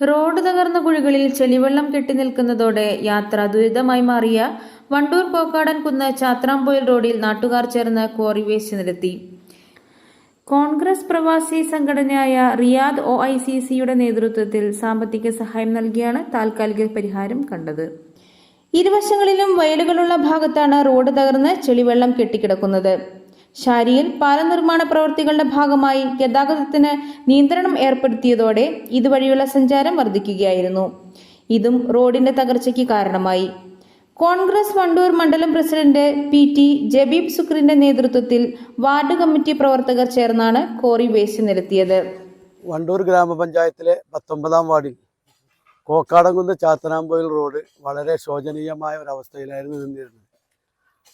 Road തകർന്ന കുഴികളിൽ ചെളിവെള്ളം കെട്ടി നിൽക്കുന്നതോടെ യാത്ര ദുരിതമായി മാറിയ വണ്ടൂർ കോക്കാടൻ കുന്ന് ചാത്രാംപോയിൽ റോഡിൽ നാട്ടുകാർ ചേർന്ന് ക്വാറി വേസ്റ്റ് നിരത്തി. കോൺഗ്രസ് പ്രവാസി സംഘടനയായ റിയാദ് ഒ ഐ സി സിയുടെ നേതൃത്വത്തിൽ സാമ്പത്തിക സഹായം നൽകിയാണ് താൽക്കാലിക പരിഹാരം കണ്ടത്. ഇരുവശങ്ങളിലും വയലുകളുള്ള ഭാഗത്താണ് റോഡ് തകർന്ന് ചെളിവെള്ളം കെട്ടിക്കിടക്കുന്നത്. ഷാരിയിൽ പാലം നിർമ്മാണ പ്രവൃത്തികളുടെ ഭാഗമായി ഗതാഗതത്തിന് നിയന്ത്രണം ഏർപ്പെടുത്തിയതോടെ ഇതുവഴിയുള്ള സഞ്ചാരം വർദ്ധിക്കുകയായിരുന്നു. ഇതും റോഡിന്റെ തകർച്ചയ്ക്ക് കാരണമായി. കോൺഗ്രസ് വണ്ടൂർ മണ്ഡലം പ്രസിഡന്റ് പി ടി ജബീബ് സുക്രിന്റെ നേതൃത്വത്തിൽ വാർഡ് കമ്മിറ്റി പ്രവർത്തകർ ചേർന്നാണ് കോറി വേസ്റ്റ് നിരത്തിയത്. വണ്ടൂർ ഗ്രാമപഞ്ചായത്തിലെ പത്തൊമ്പതാം വാർഡിൽ കോക്കാടംകുന്ന് ചാത്തനാമ്പോയിൽ റോഡ് വളരെ ശോചനീയമായ ഒരവസ്ഥയിലായിരുന്നു നിന്നിരുന്നത്.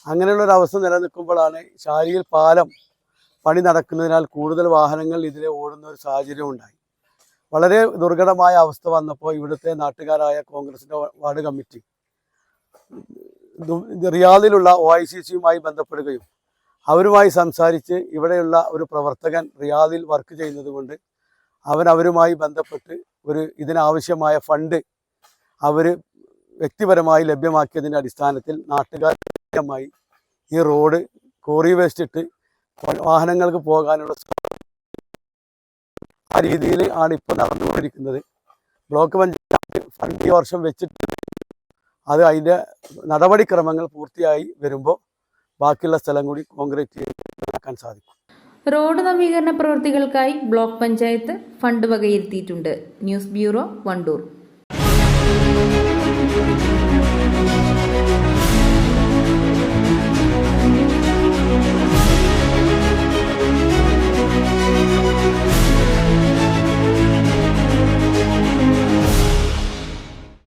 അങ്ങനെയുള്ള ഒരു അവസ്ഥ നിലനിൽക്കുമ്പോഴാണ് ശാരിയിൽ പാലം പണി നടക്കുന്നതിനാൽ കൂടുതൽ വാഹനങ്ങൾ ഇതിലെ ഓടുന്ന ഒരു സാഹചര്യം ഉണ്ടായി. വളരെ ദുർഘടമായ അവസ്ഥ വന്നപ്പോൾ ഇവിടുത്തെ നാട്ടുകാരായ കോൺഗ്രസിന്റെ വാർഡ് കമ്മിറ്റി റിയാദിലുള്ള ഒ ഐ സി സിയുമായി ബന്ധപ്പെടുകയും അവരുമായി സംസാരിച്ച് ഇവിടെയുള്ള ഒരു പ്രവർത്തകൻ റിയാദിൽ വർക്ക് ചെയ്യുന്നത് കൊണ്ട് അവൻ അവരുമായി ബന്ധപ്പെട്ട് ഒരു ഇതിനാവശ്യമായ ഫണ്ട് അവർ വ്യക്തിപരമായി ലഭ്യമാക്കിയതിന്റെ അടിസ്ഥാനത്തിൽ നാട്ടുകാരുമായി ഈ റോഡ് കോറി വേസ്റ്റ് ഇട്ട് വാഹനങ്ങൾക്ക് പോകാനുള്ള ആ രീതിയിൽ ആണ് ഇപ്പോൾ നടന്നുകൊണ്ടിരിക്കുന്നത്. ബ്ലോക്ക് പഞ്ചായത്ത് ഫണ്ട് ഈ വർഷം വെച്ചിട്ട് അത് അതിന്റെ നടപടിക്രമങ്ങൾ പൂർത്തിയായി വരുമ്പോൾ ബാക്കിയുള്ള സ്ഥലം കൂടി കോൺക്രീറ്റ് ചെയ്താക്കാൻ സാധിക്കും. റോഡ് നവീകരണ പ്രവൃത്തികൾക്കായി block panchayat fund വകയിരുത്തിയിട്ടുണ്ട്. News bureau Wandoor.